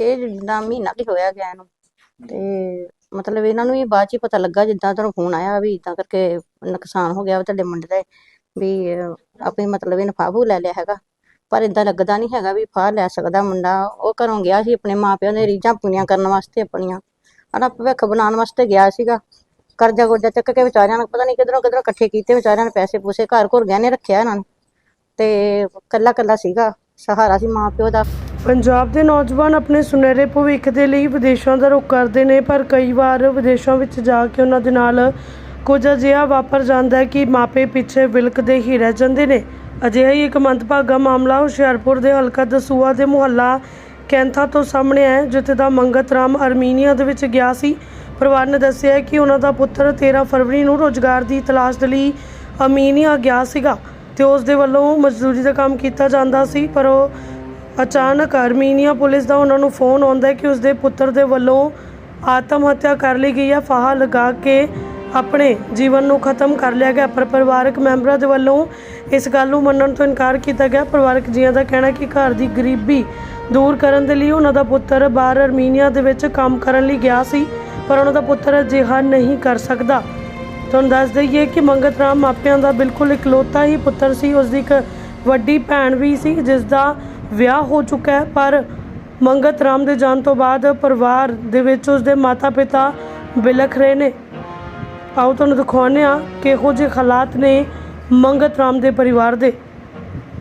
ਇਹ ਜਿੱਦਾਂ ਮਹੀਨਾ ਕੁ ਹੋਇਆ ਗਿਆ ਇਹਨੂੰ। ਤੇ ਮਤਲਬ ਇਹਨਾਂ ਨੂੰ ਵੀ ਬਾਅਦ ਚ ਹੀ ਪਤਾ ਲੱਗਾ ਜਿੱਦਾਂ ਤੁਹਾਨੂੰ ਫੋਨ ਆਇਆ ਵੀ ਇਦਾਂ ਕਰਕੇ ਨੁਕਸਾਨ ਹੋ ਗਿਆ ਵਾ ਤੁਹਾਡੇ ਮੁੰਡੇ ਦਾ ਵੀ ਅਹ, ਆਪੇ ਮਤਲਬ ਇਹਨੇ ਫਾਹੂ ਲੈ ਲਿਆ ਹੈਗਾ। ਪਰ ਇਦਾਂ ਲੱਗਦਾ ਨਹੀਂ ਹੈਗਾ ਵੀ ਫਾਹ ਲੈ ਸਕਦਾ ਮੁੰਡਾ। ਉਹ ਘਰੋਂ ਗਿਆ ਸੀ ਆਪਣੇ ਮਾਪਿਆਂ ਦੇ ਰੀਝਾਂ ਪੂਰੀਆਂ ਕਰਨ ਵਾਸਤੇ ਆਪਣੀਆਂ। ਹਨਾ ਭਵਿੱਖ ਬਣਾਉਣ ਵਾਸਤੇ ਗਿਆ ਸੀਗਾ। ਕਰਜ਼ਾ ਗੁਰਜ਼ਾ ਚੱਕ ਕੇ ਵਿਚਾਰਿਆਂ ਨੂੰ ਪਤਾ ਨਹੀਂ ਕਿਧਰੋਂ ਕਿਧਰੋਂ ਇਕੱਠੇ ਕੀਤੇ ਵਿਚਾਰਿਆਂ ਨੇ ਪੈਸੇ ਪੂਸੇ ਘਰ ਘਰ ਗਹਿਣੇ ਰੱਖਿਆ ਇਹਨਾਂ ਨੇ। ਤੇ ਕੱਲਾ ਕੱਲਾ ਸੀਗਾ। ਸਹਾਰਾ ਸੀ ਮਾਂ ਪਿਓ ਦਾ। ਪੰਜਾਬ ਦੇ ਨੌਜਵਾਨ ਆਪਣੇ ਸੁਨਹਿਰੇ ਭਵਿੱਖ ਦੇ ਲਈ ਵਿਦੇਸ਼ਾਂ ਦਾ ਰੁਖ ਕਰਦੇ ਨੇ ਪਰ ਕਈ ਵਾਰ ਵਿਦੇਸ਼ਾਂ ਵਿੱਚ ਜਾ ਕੇ ਉਹਨਾਂ ਦੇ ਨਾਲ ਕੁਝ ਅਜਿਹਾ ਵਾਪਰ ਜਾਂਦਾ ਹੈ ਕਿ ਮਾਪੇ ਪਿੱਛੇ ਵਿਲਕਦੇ ਹੀ ਰਹਿ ਜਾਂਦੇ ਨੇ। ਅਜਿਹਾ ਹੀ ਇੱਕ ਮੰਦਭਾਗਾ ਮਾਮਲਾ ਹੁਸ਼ਿਆਰਪੁਰ ਦੇ ਹਲਕਾ ਦਸੂਆ ਦੇ ਮੁਹੱਲਾ ਕੈਂਥਾ ਤੋਂ ਸਾਹਮਣੇ ਆਇਆ ਹੈ, ਜਿੱਥੇ ਦਾ ਮੰਗਤ ਰਾਮ ਅਰਮੀਨੀਆ ਦੇ ਵਿੱਚ ਗਿਆ ਸੀ। ਪਰਿਵਾਰ ਨੇ ਦੱਸਿਆ ਕਿ ਉਹਨਾਂ ਦਾ ਪੁੱਤਰ 13 ਫਰਵਰੀ ਨੂੰ ਰੋਜ਼ਗਾਰ ਦੀ ਤਲਾਸ਼ ਦੇ ਲਈ ਅਰਮੀਨੀਆ ਗਿਆ ਸੀਗਾ ਤੇ ਉਸ ਦੇ ਵੱਲੋਂ ਮਜ਼ਦੂਰੀ ਦਾ ਕੰਮ ਕੀਤਾ ਜਾਂਦਾ ਸੀ ਪਰ ਉਹ ਅਚਾਨਕ ਅਰਮੀਨੀਆ ਪੁਲਿਸ ਦਾ ਉਹਨਾਂ ਨੂੰ ਫੋਨ ਆਉਂਦਾ ਹੈ ਕਿ ਉਸਦੇ ਪੁੱਤਰ ਦੇ ਵੱਲੋਂ ਆਤਮ ਹੱਤਿਆ ਕਰ ਲਈ ਗਈ ਹੈ। ਫਾਹਾ ਲਗਾ ਕੇ ਆਪਣੇ ਜੀਵਨ ਨੂੰ ਖਤਮ ਕਰ ਲਿਆ ਗਿਆ। ਪਰ ਪਰਿਵਾਰਕ ਮੈਂਬਰਾਂ ਦੇ ਵੱਲੋਂ ਇਸ ਗੱਲ ਨੂੰ ਮੰਨਣ ਤੋਂ ਇਨਕਾਰ ਕੀਤਾ ਗਿਆ। ਪਰਿਵਾਰਕ ਜੀਆਂ ਦਾ ਕਹਿਣਾ ਕਿ ਘਰ ਦੀ ਗਰੀਬੀ ਦੂਰ ਕਰਨ ਦੇ ਲਈ ਉਹਨਾਂ ਦਾ ਪੁੱਤਰ ਬਾਹਰ ਅਰਮੀਨੀਆ ਦੇ ਵਿੱਚ ਕੰਮ ਕਰਨ ਲਈ ਗਿਆ ਸੀ, ਪਰ ਉਹਨਾਂ ਦਾ ਪੁੱਤਰ ਅਜਿਹਾ ਨਹੀਂ ਕਰ ਸਕਦਾ। ਤੁਹਾਨੂੰ ਦੱਸ ਦਈਏ ਕਿ ਮੰਗਤ ਰਾਮ ਮਾਪਿਆਂ ਦਾ ਬਿਲਕੁਲ ਇਕਲੌਤਾ ਹੀ ਪੁੱਤਰ ਸੀ। ਉਸ ਦੀ ਇੱਕ ਵੱਡੀ ਭੈਣ ਵੀ ਸੀ ਜਿਸ ਦਾ ਵਿਆਹ ਹੋ ਚੁੱਕਾ ਹੈ ਪਰ ਮੰਗਤ ਰਾਮ ਦੇ ਜਾਣ ਤੋਂ ਬਾਅਦ ਪਰਿਵਾਰ ਦੇ ਵਿੱਚ ਉਸ ਦੇ ਮਾਤਾ-ਪਿਤਾ ਬਿਲਖ ਰਹੇ ਨੇ। ਆਓ ਤੁਹਾਨੂੰ ਦਿਖਾਉਂਦੇ ਆ ਕਿਹੋ ਜਿਹੇ ਹਾਲਾਤ ਨੇ ਮੰਗਤ ਰਾਮ ਦੇ ਪਰਿਵਾਰ ਦੇ।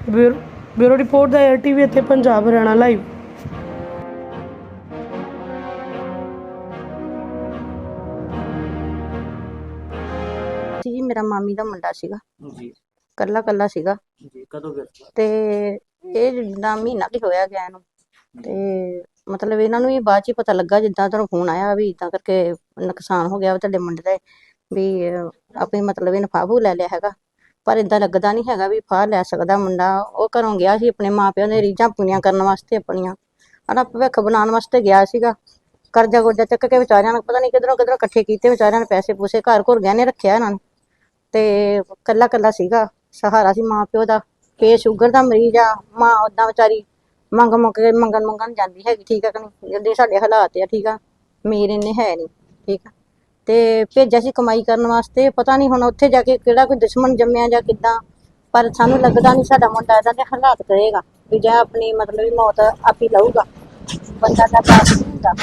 ਬਿਊਰੋ ਰਿਪੋਰਟ ਦਾ ਐਲਟੀਵੀ ਅਤੇ ਪੰਜਾਬ ਹਰਿਆਣਾ ਲਾਈਵ। ਜੀ ਮੇਰਾ ਮਾਮੀ ਦਾ ਮੁੰਡਾ ਸੀਗਾ। ਜੀ। ਕੱਲਾ ਕੱਲਾ ਸੀਗਾ। ਜੀ ਕਦੋਂ ਗਿਆ? ਤੇ ਇਹ ਜਿੱਦਾਂ ਮਹੀਨਾ ਕੁ ਹੋਇਆ ਗਿਆ ਇਹਨੂੰ ਤੇ ਮਤਲਬ ਇਹਨਾਂ ਨੂੰ ਵੀ ਬਾਅਦ ਚ ਹੀ ਪਤਾ ਲੱਗਾ ਜਿੱਦਾਂ ਤੁਹਾਨੂੰ ਫੋਨ ਆਇਆ ਵੀ ਇਦਾਂ ਕਰਕੇ ਨੁਕਸਾਨ ਹੋ ਗਿਆ ਵਾ ਤੁਹਾਡੇ ਮੁੰਡੇ ਦਾ ਵੀ ਅਹ, ਆਪੇ ਮਤਲਬ ਇਹਨੇ ਫਾਹੂ ਲੈ ਲਿਆ ਹੈਗਾ। ਪਰ ਇਦਾਂ ਲੱਗਦਾ ਨਹੀਂ ਹੈਗਾ ਵੀ ਫਾਹ ਲੈ ਸਕਦਾ ਮੁੰਡਾ ਉਹ ਘਰੋਂ ਗਿਆ ਸੀ ਆਪਣੇ ਮਾਪਿਆਂ ਦੇ ਰੀਝਾਂ ਪੂਰੀਆਂ ਕਰਨ ਵਾਸਤੇ ਆਪਣੀਆਂ। ਹਨਾ ਭਵਿੱਖ ਬਣਾਉਣ ਵਾਸਤੇ ਗਿਆ ਸੀਗਾ। ਕਰਜ਼ਾ ਗੁਰਜ਼ਾ ਚੱਕ ਕੇ ਵਿਚਾਰਿਆਂ ਨੂੰ ਪਤਾ ਨਹੀਂ ਕਿਧਰੋਂ ਕਿਧਰੋਂ ਇਕੱਠੇ ਕੀਤੇ ਵਿਚਾਰਿਆਂ ਨੇ ਪੈਸੇ ਪੂਸੇ ਘਰ ਘੁਰ ਨੇ ਰੱਖਿਆ ਇਹਨਾਂ ਨੇ। ਤੇ ਕੱਲਾ ਕੱਲਾ ਸੀਗਾ ਸਹਾਰਾ ਸੀ ਮਾਂ ਪਿਓ ਦਾ। ਕਿ ਸ਼ੂਗਰ ਦਾ ਮਰੀਜ਼ ਆ, ਮਾਂ ਉਦਾਂ ਵਿਚਾਰੀ ਮੰਗ ਮੰਗ ਕੇ ਮੰਗਣ ਮੰਗਣ ਜਾਂਦੀ ਹੈਗੀ, ਠੀਕ ਆ ਕਿ ਨਹੀਂ? ਜਿੱਦੇ ਸਾਡੇ ਹਾਲਾਤ ਆ, ਠੀਕ ਆ? ਮੇਰ ਇੰਨੇ ਹੈ ਨਹੀਂ, ਠੀਕ ਆ? ਤੇ ਭੇਜਿਆ ਸੀ ਕਮਾਈ ਕਰਨ ਵਾਸਤੇ, ਪਤਾ ਨਹੀਂ ਹੁਣ ਉੱਥੇ ਜਾ ਕੇ ਕਿਹੜਾ ਕੋਈ ਦੁਸ਼ਮਣ ਜੰਮਿਆ ਜਾਂ ਕਿੱਦਾਂ, ਪਰ ਸਾਨੂੰ ਲੱਗਦਾ ਨਹੀਂ ਸਾਡਾ ਮੁੰਡਾ ਇਹਦਾ ਦੇ ਹਾਲਾਤ ਕਰੇਗਾ, ਵੀ ਜਾਂ ਆਪਣੀ ਮਤਲਬ ਮੌਤ ਆਪ ਹੀ ਲਊਗਾ। ਬੰਦਾ ਦਾ ਬਾਪ ਹੁੰਦਾ,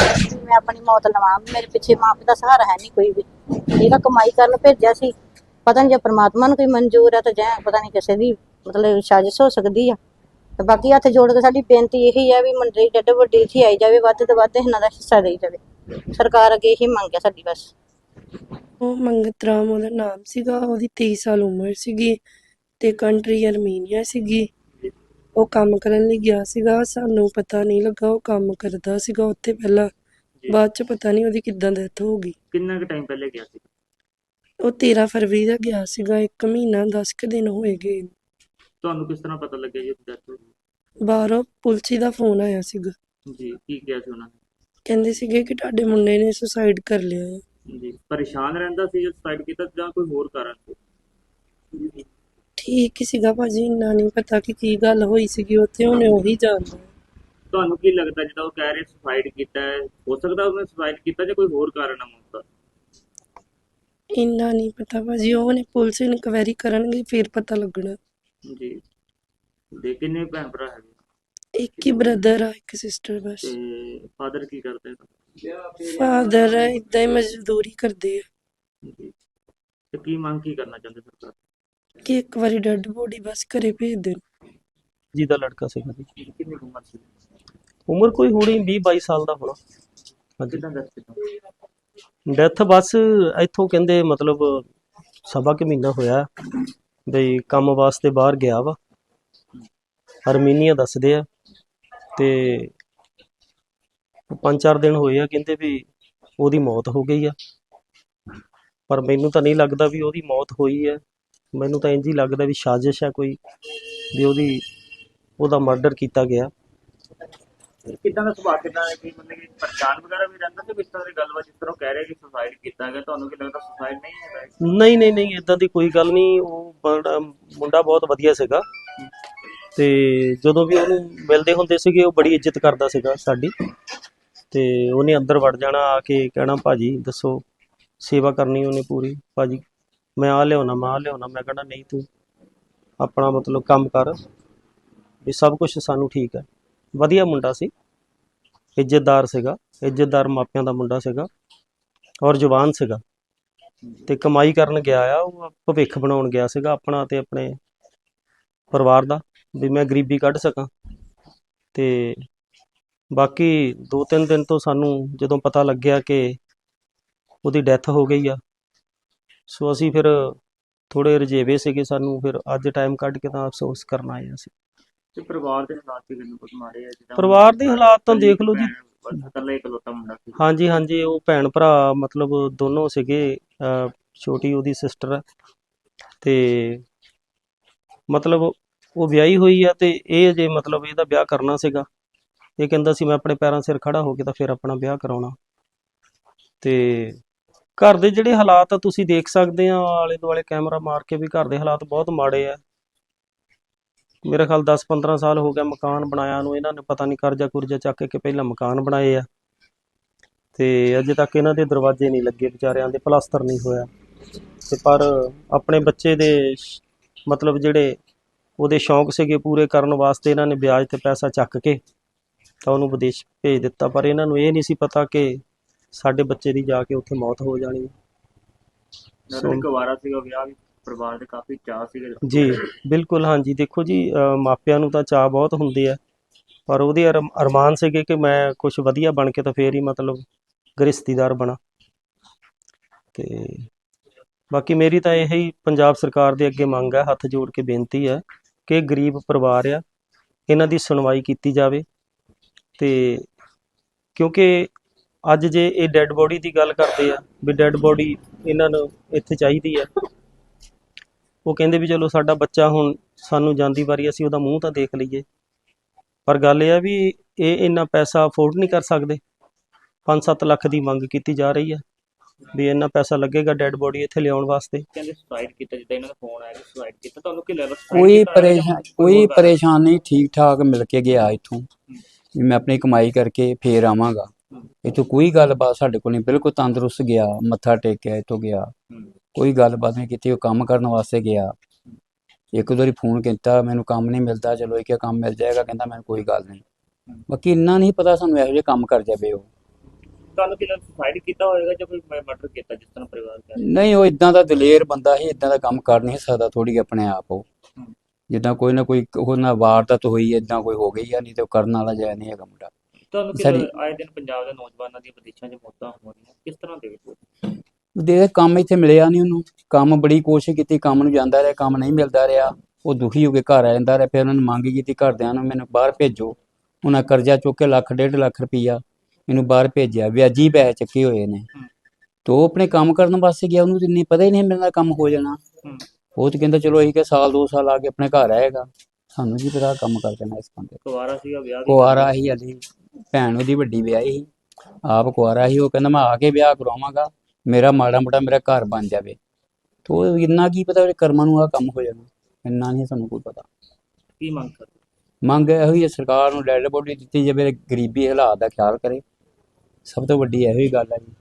ਮੈਂ ਆਪਣੀ ਮੌਤ ਲਵਾਂ, ਮੇਰੇ ਪਿੱਛੇ ਮਾਂ ਪਿਓ ਦਾ ਸਹਾਰਾ ਹੈ ਨਹੀਂ ਕੋਈ ਵੀ। ਇਹਦਾ ਕਮਾਈ ਕਰਨ ਭੇਜਿਆ ਸੀ, ਪਤਾ ਨਹੀਂ ਜੇ ਪ੍ਰਮਾਤਮਾ ਨੂੰ ਕੋਈ ਮਨਜ਼ੂਰ ਹੈ ਤਾਂ ਜਾਂ ਪਤਾ ਨਹੀਂ ਕਿਸੇ ਦੀ ਮਤਲਬ ਸਾਜ਼ਿਸ਼ ਹੋ ਸਕਦੀ ਆ। ਤੇ ਬਾਕੀ ਹੱਥ ਜੋੜ ਕੇ ਸਾਡੀ ਬੇਨਤੀ ਇਹੀ ਹੈ ਵੀ ਮੰਡਲੀ ਡੱਡ ਵੱਡੀ ਇੱਥੇ ਆਈ ਜਾਵੇ ਵੱਧ ਤੋਂ ਵੱਧ ਇਹਨਾਂ ਦਾ ਹਿੱਸਾ ਦੇਈ ਜਾਵੇ। ਸਰਕਾਰ ਅੱਗੇ ਇਹੀ ਮੰਗ ਹੈ ਸਾਡੀ ਬਸ। ਉਹ ਮੰਗਤ ਰਾਮ ਉਹਦਾ ਨਾਮ ਸੀਗਾ ਉਹਦੀ 23 ਸਾਲ ਉਮਰ ਸੀਗੀ ਤੇ ਕੰਟਰੀ ਅਰਮੀਨੀਆ ਸੀਗੀ। ਉਹ ਕੰਮ ਕਰਨ ਲਈ ਗਿਆ ਸੀਗਾ ਸਾਨੂੰ ਪਤਾ ਨਹੀਂ ਲੱਗਾ ਉਹ ਕੰਮ ਕਰਦਾ ਸੀਗਾ ਉੱਥੇ ਪਹਿਲਾਂ। ਬਾਅਦ ਚ ਪਤਾ ਨਹੀਂ ਉਹਦੀ ਕਿੱਦਾਂ ਡੈਥ ਹੋ ਗਈ। ਕਿੰਨਾ ਕੁ ਟਾਈਮ ਪਹਿਲੇ ਗਿਆ ਸੀ? ਉਹ 13 ਫਰਵਰੀ ਦਾ ਗਿਆ ਸੀਗਾ ਇੱਕ ਮਹੀਨਾ 10 ਕੁ ਦਿਨ ਹੋਏ ਗਏ। ਨੂੰ। ਤੁਹਾਨੂੰ ਕਿਸ ਤਰ੍ਹਾਂ ਪਤਾ ਲੱਗਿਆ ਜੀ ਡੈਥ ਹੋ ਗਈ ਬਾਹਰੋਂ ਪੁਲਿਸ ਦਾ ਫੋਨ ਆਇਆ ਸੀਗਾ। ਜੀ ਕੀ ਕਿਹਾ ਸੀ ਉਹਨਾਂ ਕਹਿੰਦੇ ਸੀਗੇ ਕਿ ਤੁਹਾਡੇ ਮੁੰਡੇ ਨੇ ਸੁਸਾਈਡ ਕਰ ਲਿਆ ਹੈ। ਨੇ ਜੀ ਪਰੇਸ਼ਾਨ ਰਹਿੰਦਾ ਸੀ ਜਦ ਸੁਸਾਈਡ ਕੀਤਾ ਜਾਂ ਕੋਈ ਹੋਰ ਕਾਰਨ ਸੀ? ਠੀਕ ਹੀ ਸੀਗਾ ਭਾਜੀ ਇੰਨਾ ਨਹੀਂ ਪਤਾ ਕਿ ਕੀ ਗੱਲ ਹੋਈ ਸੀਗੀ ਉੱਥੇ ਉਹਨੇ ਉਹੀ ਜਾਣਦਾ ਤੁਹਾਨੂੰ ਕੀ ਲੱਗਦਾ ਜਦੋਂ ਉਹ ਕਹਿ ਰਹੇ ਸੁਸਾਈਡ ਕੀਤਾ ਹੈ ਹੋ ਸਕਦਾ ਉਹਨੇ ਸੁਸਾਈਡ ਕੀਤਾ ਜਾਂ ਕੋਈ ਹੋਰ ਕਾਰਨ ਹੈ ਮੌਤ ਦਾ ਇੰਨਾ ਨਹੀਂ ਪਤਾ ਭਾਜੀ ਉਹਨੇ ਪੁਲਿਸ ਇਨਕੁਆਇਰੀ ਕਰਨਗੇ ਫਿਰ ਪਤਾ ਲੱਗਣਾ। ਜੀ। ਦੇ ਕਿੰਨੇ ਭੈਣ ਭਰਾ ਹੈਗੇ? ਇੱਕ ਹੀ ਬ੍ਰਦਰ ਆ ਇੱਕ ਸਿਸਟਰ ਬਸ। ਤੇ ਫਾਦਰ ਕੀ ਕਰਦੇ ਹੈ ਫਾਦਰ ਇਦਾਂ ਹੀ ਮਜ਼ਦੂਰੀ ਕਰਦੇ ਆ। ਜੀ। ਤੇ ਕੀ ਮੰਗ ਕੀ ਕਰਨਾ ਚਾਹੁੰਦੇ ਸਰਕਾਰ? ਕਿ ਇੱਕ ਵਾਰੀ ਡੈਡ ਬੋਡੀ ਬਸ ਘਰੇ ਭੇਜ ਦੇਣ। ਜੀ ਦਾ ਲੜਕਾ ਸੀਗਾ ਜੀ ਕਿੰਨੀ ਕੁ ਉਮਰ ਸੀ? ਉਮਰ ਕੋਈ ਹੋਣੀ 20 22 ਸਾਲ ਦਾ ਹੋਣਾ। ਹਾਂਜੀ। ਕਿਦਾਂ ਦੱਸ ਕਿਦਾਂ? ਡੈਥ ਬਸ ਇੱਥੋਂ ਕਹਿੰਦੇ ਮਤਲਬ ਸਵਾ ਕੁ ਮਹੀਨਾ ਹੋਇਆ। ਬਈ ਕੰਮ ਵਾਸਤੇ ਬਾਹਰ ਗਿਆ ਵਾ। ਅਰਮੀਨੀਆ ਦੱਸਦੇ ਆ ਤੇ ਪੰਜ ਚਾਰ ਦਿਨ ਹੋਏ ਆ ਕਹਿੰਦੇ ਵੀ ਉਹਦੀ ਮੌਤ ਹੋ ਗਈ ਆ। ਪਰ ਮੈਨੂੰ ਤਾਂ ਨਹੀਂ ਲੱਗਦਾ ਵੀ ਉਹਦੀ ਮੌਤ ਹੋਈ ਹੈ ਮੈਨੂੰ ਤਾਂ ਇੰਝ ਹੀ ਲੱਗਦਾ ਵੀ ਸਾਜ਼ਿਸ਼ ਹੈ ਕੋਈ ਵੀ ਉਹਦੀ, ਉਹਦਾ ਮਰਡਰ ਕੀਤਾ ਗਿਆ। ਕਿੱਦਾਂ ਦਾ ਸੁਭਾਅ, ਕਿੱਦਾਂ ਹੈ ਕਿ ਮਤਲਬ ਕਿ ਪਰੇਸ਼ਾਨ ਵਗੈਰਾ ਵੀ ਰਹਿੰਦਾ ਤੇ ਕਿਸ ਤਰ੍ਹਾਂ ਦੀ ਗੱਲਬਾਤ ਜਿਸ ਤਰ੍ਹਾਂ ਕਹਿ ਰਹੇ ਕਿ ਸੁਸਾਈਡ ਕੀਤਾ ਗਿਆ, ਤੁਹਾਨੂੰ ਕੀ ਲੱਗਦਾ ਸੁਸਾਈਡ ਨਹੀਂ ਹੈਗਾ ਨਹੀਂ ਨਹੀਂ ਨਹੀਂ ਇਦਾਂ ਦੀ ਕੋਈ ਗੱਲ ਨਹੀਂ, ਉਹ ਬੜਾ ਮੁੰਡਾ ਬਹੁਤ ਵਧੀਆ ਸੀਗਾ। ਤੇ ਜਦੋਂ ਵੀ ਉਹਨੂੰ ਮਿਲਦੇ ਹੁੰਦੇ ਸੀਗੇ, ਉਹ ਬੜੀ ਇੱਜ਼ਤ ਕਰਦਾ ਸੀਗਾ ਸਾਡੀ। ਤੇ ਉਹਨੇ ਅੰਦਰ ਵੜ ਜਾਣਾ, ਆ ਕੇ ਕਹਿਣਾ, ਭਾਜੀ, ਦੱਸੋ, ਸੇਵਾ ਕਰਨੀ ਉਹਨੇ ਪੂਰੀ? ਭਾਜੀ, ਮੈਂ ਆ ਲਿਆਉਣਾ, ਮੈਂ ਆ ਲਿਆਉਣਾ। ਮੈਂ ਕਹਿਣਾ, ਨਹੀਂ ਤੂੰ ਆਪਣਾ ਮਤਲਬ ਕੰਮ ਕਰ ਵੀ ਸਭ ਕੁਝ ਸਾਨੂੰ ਠੀਕ ਹੈ। ਵਧੀਆ ਮੁੰਡਾ ਸੀ। ਇੱਜ਼ਤਦਾਰ ਸੀਗਾ। ਇੱਜ਼ਤਦਾਰ ਮਾਪਿਆਂ ਦਾ ਮੁੰਡਾ ਸੀਗਾ ਔਰ ਜਵਾਨ ਸੀਗਾ। ਤੇ ਕਮਾਈ ਕਰਨ ਗਿਆ ਆ, ਉਹ ਭਵਿੱਖ ਬਣਾਉਣ ਗਿਆ ਸੀਗਾ ਆਪਣਾ ਤੇ ਆਪਣੇ ਪਰਿਵਾਰ ਦਾ, ਵੀ ਮੈਂ ਗਰੀਬੀ ਕੱਢ ਸਕਾਂ। ਤੇ ਬਾਕੀ 2-3 ਦਿਨ ਤੋਂ ਸਾਨੂੰ ਜਦੋਂ ਪਤਾ ਲੱਗਿਆ ਕਿ ਉਹਦੀ ਡੈਥ ਹੋ ਗਈ ਆ, ਸੋ ਅਸੀਂ ਫਿਰ ਥੋੜੇ ਰਜੇਵੇ ਸੀਗੇ ਸਾਨੂੰ, ਫਿਰ ਅੱਜ ਟਾਈਮ ਕੱਢ ਕੇ ਤਾਂ ਅਫਸੋਸ ਕਰਨ ਆਏ ਹਾਂ ਅਸੀਂ। ਤੇ ਪਰਿਵਾਰ ਦੇ ਹਾਲਾਤ ਵੀ ਕਿੰਨੇ ਕੁ ਮਾਰੇ ਆ ਜਿੱਦਾਂ ਪਰਿਵਾਰ ਦੇ ਹਾਲਾਤ ਤਾਂ ਦੇਖ ਲਓ ਜੀ। ਬਸ ਇਕੱਲਾ ਇਕਲੌਤਾ ਮੁੰਡਾ ਸੀ। ਹਾਂਜੀ ਹਾਂਜੀ ਉਹ ਭੈਣ ਭਰਾ ਮਤਲਬ ਦੋਨੋਂ ਸੀਗੇ ਅਹ ਛੋਟੀ ਉਹਦੀ ਸਿਸਟਰ ਤੇ ਮਤਲਬ ਉਹ ਵਿਆਹੀ ਹੋਈ ਆ ਤੇ ਇਹ ਅਜੇ ਮਤਲਬ ਇਹਦਾ ਵਿਆਹ ਕਰਨਾ ਸੀਗਾ। ਇਹ ਕਹਿੰਦਾ ਸੀ ਮੈਂ ਆਪਣੇ ਪੈਰਾਂ ਸਿਰ ਖੜਾ ਹੋ ਕੇ ਤਾਂ ਫਿਰ ਆਪਣਾ ਵਿਆਹ ਕਰਾਉਣਾ। ਤੇ ਘਰ ਦੇ ਜਿਹੜੇ ਹਾਲਾਤ ਆ ਤੁਸੀਂ ਦੇਖ ਸਕਦੇ ਆ ਆਲੇ ਦੁਆਲੇ ਕੈਮਰਾ ਮਾਰ ਕੇ ਵੀ ਘਰ ਦੇ ਹਾਲਾਤ ਬਹੁਤ ਮਾੜੇ ਆ। ਮੇਰਾ ਖਿਆਲ 10-15 ਸਾਲ ਹੋ ਗਿਆ ਮਕਾਨ ਬਣਾਇਆ ਨੂੰ, ਇਹਨਾਂ ਨੇ ਪਤਾ ਨਹੀਂ ਕਰਜ਼ਾ ਕੁਰਜ਼ਾ ਚੱਕ ਕੇ ਪਹਿਲਾਂ ਮਕਾਨ ਬਣਾਏ ਆ। ਤੇ ਅਜੇ ਤੱਕ ਇਹਨਾਂ ਦੇ ਦਰਵਾਜ਼ੇ ਨਹੀਂ ਲੱਗੇ ਵਿਚਾਰਿਆਂ ਦੇ ਪਲਾਸਟਰ ਨਹੀਂ ਹੋਇਆ। ਤੇ ਪਰ ਆਪਣੇ ਬੱਚੇ ਦੇ ਮਤਲਬ ਜਿਹੜੇ ਉਹਦੇ ਸ਼ੌਂਕ ਸੀਗੇ ਪੂਰੇ ਕਰਨ ਵਾਸਤੇ ਇਹਨਾਂ ਨੇ ਵਿਆਜ ਤੇ ਪੈਸਾ ਚੱਕ ਕੇ ਤਾਂ ਉਹਨੂੰ ਵਿਦੇਸ਼ ਭੇਜ ਦਿੱਤਾ। ਪਰ ਇਹਨਾਂ ਨੂੰ ਇਹ ਨਹੀਂ ਸੀ ਪਤਾ ਕਿ ਸਾਡੇ ਬੱਚੇ ਦੀ ਜਾ ਕੇ ਉੱਥੇ ਮੌਤ ਹੋ ਜਾਣੀ ਹੈ। ਜਦੋਂ ਕੁਵਾਰਾ ਸੀਗਾ ਵਿਆਹ ਵੀ। ਪਰਿਵਾਰ ਦੇ ਕਾਫੀ ਚਾਹ ਸੀਗੇ ਜੀ ਬਿਲਕੁਲ ਹਾਂਜੀ। ਦੇਖੋ ਜੀ ਮਾਪਿਆਂ ਨੂੰ ਤਾਂ ਚਾਹ ਬਹੁਤ ਹੁੰਦੇ ਆ ਪਰ ਉਹਦੇ ਅਰਮ- ਅਰਮਾਨ ਸੀਗੇ ਕਿ ਮੈਂ ਕੁਝ ਵਧੀਆ ਬਣ ਕੇ ਤਾਂ ਫੇਰ ਹੀ ਮਤਲਬ ਗ੍ਰਸਤੀਦਾਰ ਬਣਾ। ਤੇ ਬਾਕੀ ਮੇਰੀ ਤਾਂ ਇਹ ਹੀ ਪੰਜਾਬ ਸਰਕਾਰ ਦੇ ਅੱਗੇ ਮੰਗ ਹੈ ਹੱਥ ਜੋੜ ਕੇ ਬੇਨਤੀ ਹੈ ਕਿ ਗਰੀਬ ਪਰਿਵਾਰ ਆ ਇਹਨਾਂ ਦੀ ਸੁਣਵਾਈ ਕੀਤੀ ਜਾਵੇ। ਤੇ ਕਿਉਂਕਿ ਅੱਜ ਜੇ ਇਹ ਡੈੱਡ ਬੋਡੀ ਦੀ ਗੱਲ ਕਰਦੇ ਆ ਵੀ ਡੈੱਡ ਬੋਡੀ ਇਹਨਾਂ ਨੂੰ ਇੱਥੇ ਚਾਹੀਦੀ ਹੈ ਉਹ ਕਹਿੰਦੇ ਵੀ ਚਲੋ ਸਾਡਾ ਬੱਚਾ ਹੁਣ ਸਾਨੂੰ ਜਾਂਦੀ ਵਾਰੀ ਅਸੀਂ ਉਹਦਾ ਮੂੰਹ ਤਾਂ ਦੇਖ ਲਈਏ। ਪਰ ਗੱਲ ਇਹ ਆ ਵੀ ਇਹ ਇੰਨਾ ਪੈਸਾ ਅਫੋਰਡ ਨਹੀਂ ਕਰ ਸਕਦੇ। 5-7 ਲੱਖ ਦੀ ਮੰਗ ਕੀਤੀ ਜਾ ਰਹੀ ਹੈ ਵੀ ਇੰਨਾ ਪੈਸਾ ਲੱਗੇਗਾ ਡੈੱਡ ਬੋਡੀ ਇੱਥੇ ਲਿਆਉਣ ਵਾਸਤੇ। ਕਹਿੰਦੇ ਸੁਸਾਈਡ ਕੀਤਾ ਜਿੱਦਾਂ ਇਹਨਾਂ ਦਾ ਫੋਨ ਆਇਆ ਕਿ ਸੁਸਾਈਡ ਕੀਤਾ ਤੁਹਾਨੂੰ ਕੀ ਲੱਗਦਾ suicide ਕੋਈ ਪਰੇਸ਼ਾਨ ਕੋਈ? ਪਰੇਸ਼ਾਨ ਨਹੀਂ ਠੀਕ ਠਾਕ ਮਿਲ ਕੇ ਗਿਆ ਇੱਥੋਂ। ਵੀ ਮੈਂ ਆਪਣੀ ਕਮਾਈ ਕਰਕੇ ਫੇਰ ਆਵਾਂਗਾ। ਇੱਥੋਂ ਕੋਈ ਗੱਲਬਾਤ ਸਾਡੇ ਕੋਲ ਨਹੀਂ ਬਿਲਕੁਲ ਤੰਦਰੁਸਤ ਗਿਆ ਮੱਥਾ ਟੇਕਿਆ ਇੱਥੋਂ ਗਿਆ। ਕੋਈ ਗੱਲਬਾਤ ਨਹੀਂ ਕੀਤੀ ਉਹ ਕੰਮ ਕਰਨ ਵਾਸਤੇ ਗਿਆ। ਇੱਕ ਦੋ ਵਾਰੀ ਫੋਨ ਕੀਤਾ ਮੈਨੂੰ ਕੰਮ ਨਹੀਂ ਮਿਲਦਾ ਚਲੋ ਇਹ ਕੰਮ ਮਿਲ ਜਾਏਗਾ ਕਹਿੰਦਾ ਮੈਨੂੰ ਕੋਈ ਗੱਲ ਨਹੀਂ। ਬਾਕੀ ਇੰਨਾ ਨਹੀਂ ਪਤਾ ਸਾਨੂੰ ਇਹੋ ਜਿਹੇ ਕੰਮ ਕਰ ਜਾਵੇ ਉਹ। ਤੁਹਾਨੂੰ ਕੀ ਲੱਗਦਾ ਸੁਸਾਈਡ ਕੀਤਾ ਹੋਏਗਾ ਜਾਂ ਕੋਈ ਮਰਡਰ ਕੀਤਾ ਜਿਸ ਤਰ੍ਹਾਂ ਪਰਿਵਾਰ ਕਹਿ ਰਿਹਾ ਨਹੀਂ ਉਹ ਇਦਾਂ ਦਾ ਦਲੇਰ ਬੰਦਾ ਸੀ ਇਦਾਂ ਦਾ ਕੰਮ ਕਰ ਨਹੀਂ ਸਕਦਾ ਥੋੜੀ ਆਪਣੇ ਆਪ ਉਹ। ਜਿੱਦਾਂ ਕੋਈ ਨਾ ਕੋਈ ਉਹ ਨਾ ਵਾਰਦਾਤ ਹੋਈ ਇਦਾਂ ਕੋਈ ਹੋ ਗਈ ਆ ਨਹੀਂ ਤੇ ਉਹ ਕਰਨ ਵਾਲਾ ਜਿਹਾ ਨਹੀਂ ਹੈਗਾ ਮੁੰਡਾ। ਤੁਹਾਨੂੰ ਕੀ ਆਏ ਦਿਨ ਪੰਜਾਬ ਦੇ ਨੌਜਵਾਨਾਂ ਦੀਆਂ ਵਿਦੇਸ਼ਾਂ 'ਚ ਮੌਤਾਂ ਹੋ ਰਹੀਆਂ ਕਿਸ ਤਰ੍ਹਾਂ ਦੇ ਵਿੱਚ? ਦੇ ਕੰਮ ਇੱਥੇ ਮਿਲਿਆ ਨਹੀਂ ਉਹਨੂੰ। ਕੰਮ ਬੜੀ ਕੋਸ਼ਿਸ਼ ਕੀਤੀ ਕੰਮ ਨੂੰ ਜਾਂਦਾ ਰਿਹਾ ਕੰਮ ਨਹੀਂ ਮਿਲਦਾ ਰਿਹਾ। ਉਹ ਦੁਖੀ ਹੋ ਕੇ ਘਰ ਆ ਜਾਂਦਾ ਰਿਹਾ। ਫਿਰ ਉਹਨਾਂ ਨੇ ਮੰਗ ਕੀਤੀ ਘਰਦਿਆਂ ਨੂੰ ਮੈਨੂੰ ਬਾਹਰ ਭੇਜੋ। ਉਹਨਾਂ ਕਰਜ਼ਾ ਚੁੱਕ ਕੇ ਲੱਖ ਡੇਢ ਲੱਖ ਰੁਪਈਆ ਇਹਨੂੰ ਬਾਹਰ ਭੇਜਿਆ। ਵਿਆਜੀ ਪੈਸੇ ਚੱਕੇ ਹੋਏ ਨੇ। ਤੇ ਆਪਣੇ ਕੰਮ ਕਰਨ ਵਾਸਤੇ ਗਿਆ। ਉਹਨੂੰ ਇੰਨੀ ਪਤਾ ਹੀ ਨਹੀਂ ਮੇਰੇ ਨਾਲ ਕੰਮ ਹੋ ਜਾਣਾ। ਉਹ ਤਾਂ ਕਹਿੰਦਾ ਚਲੋ ਅਸੀਂ ਕਿ ਸਾਲ ਦੋ ਸਾਲ ਆ ਕੇ ਆਪਣੇ ਘਰ ਆਏਗਾ। ਸਾਨੂੰ ਕੀ ਪਤਾ ਕੰਮ ਕਰ ਦੇਣਾ ਇਸ ਬੰਦੇ ਕੁਵਾਰਾ ਸੀਗਾ ਵਿਆਹ ਵੀ ਕੁਆਰਾ ਹੀ ਅਲੀ ਭੈਣ ਉਹਦੀ ਵੱਡੀ ਵਿਆਹੀ ਸੀ। ਆਪ ਕੁਆਰਾ ਹੀ ਉਹ ਕਹਿੰਦਾ ਮੈਂ ਆ ਕੇ ਵਿਆਹ ਕਰਾਵਾਂਗਾ। ਮੇਰਾ ਮਾੜਾ ਮੋਟਾ ਮੇਰਾ ਘਰ ਬਣ ਜਾਵੇ। ਤੋ ਇੰਨਾ ਕੀ ਪਤਾ ਉਹਦੇ ਕਰਮਾਂ ਨੂੰ ਆ ਕੰਮ ਹੋ ਜਾਣਾ। ਇੰਨਾ ਨਹੀਂ ਸਾਨੂੰ ਕੋਈ ਪਤਾ। ਕੀ ਮੰਗ ਕਰਦੇ? ਮੰਗ ਇਹੋ ਹੀ ਹੈ ਸਰਕਾਰ ਨੂੰ ਡੈਡ ਬੋਡੀ ਦਿੱਤੀ ਜਾਵੇ ਗਰੀਬੀ ਹਾਲਾਤ ਦਾ ਖਿਆਲ ਕਰੇ। ਸਭ ਤੋਂ ਵੱਡੀ ਇਹੋ ਹੀ ਗੱਲ ਹੈ ਜੀ।